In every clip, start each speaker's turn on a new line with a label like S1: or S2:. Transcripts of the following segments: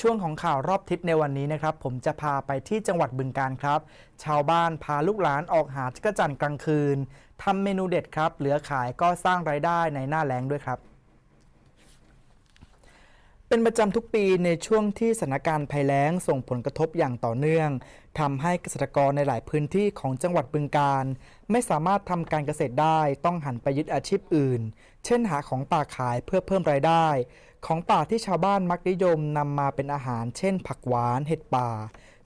S1: ช่วงของข่าวรอบทิศในวันนี้นะครับ ผมจะพาไปที่จังหวัดบึงการครับ ชาวบ้านพาลูกหลานออกหาจักรจันกลางคืนทำเมนูเด็ดครับ เหลือขายก็สร้างรายได้ในหน้าแล้งด้วยครับเป็นประจำทุกปีในช่วงที่สถานการณ์ภัยแล้งส่งผลกระทบอย่างต่อเนื่องทำให้เกษตรกรในหลายพื้นที่ของจังหวัดบึงการ ไม่สามารถทำการเกษตรได้ต้องหันไปยึดอาชีพอื่น เช่นหาของป่าขายเพื่อเพิ่มรายได้ ของป่าที่ชาวบ้านมักนิยมนำมาเป็นอาหาร เช่น ผักหวานเห็ดป่า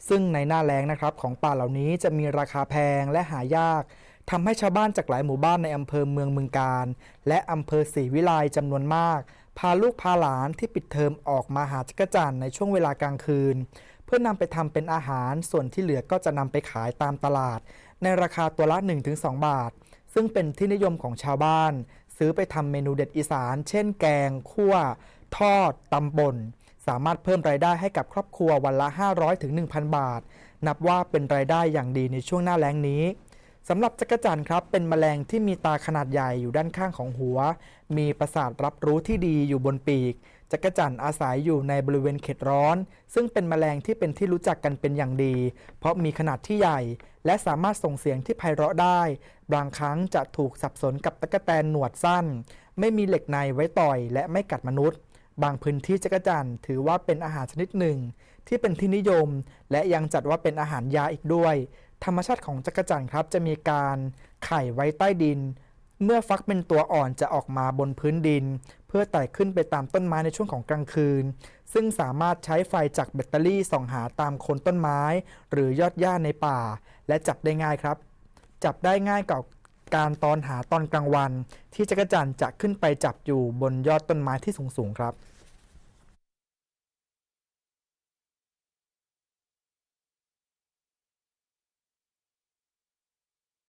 S1: ซึ่งในหน้าแล้งนะครับ ของป่าเหล่านี้จะมีราคาแพงและหายากทำให้ชาวบ้านจากหลายหมู่บ้านในอำเภอเมืองบึงการ และอำเภอศรีวิไลจำนวนมาก พาลูกพาหลานที่ปิดเทอมออกมาหาจักรจันทร์ในช่วงเวลากลางคืน เพื่อนำไปทำเป็นอาหารส่วนที่เหลือก็จะนำไปขายตามตลาด ในราคาตัวละ 1-2 บาท ซึ่งเป็นที่นิยมของชาวบ้าน ซื้อไปทำเมนูเด็ดอีสาน เช่นแกง คั่ว ทอดตำป่นสามารถเพิ่มรายได้ให้กับครอบครัววันละ 500-1,000 บาท นับว่าเป็นรายได้อย่างดีในช่วงหน้าแล้งนี้สำหรับจักรจันทร์ครับเป็นแมลงที่มีตาขนาดใหญ่อยู่ด้านข้างของหัว มีประสาทรับรู้ที่ดีอยู่บนปีก จักรจันทร์อาศัยอยู่ในบริเวณเขตร้อน ซึ่งเป็นแมลงที่เป็นที่รู้จักกันเป็นอย่างดี เพราะมีขนาดที่ใหญ่ และสามารถส่งเสียงที่ไพเราะได้ บางครั้งจะถูกสับสนกับตะกแตนหนวดสั้น ไม่มีเหล็กในไว้ต่อย และไม่กัดมนุษย์ บางพื้นที่จักจั่นถือว่าเป็นอาหารชนิดหนึ่ง ที่เป็นที่นิยม และยังจัดว่าเป็นอาหารยาอีกด้วย ธรรมชาติของจักจั่นครับจะมีการไข่ไว้ใต้ดิน เมื่อฟักเป็นตัวอ่อนจะออกมาบนพื้นดิน เพื่อไต่ขึ้นไปตามต้นไม้ในช่วงของกลางคืน ซึ่งสามารถใช้ไฟจากแบตเตอรี่ส่องหาตามโคนต้นไม้ หรือยอดหญ้าในป่า และจับได้ง่ายครับ จับได้ง่ายกับ การตอนหาตอนกลางวัน ที่จักรจันทร์จะขึ้นไปจับอยู่บนยอดต้นไม้ที่สูงๆครับ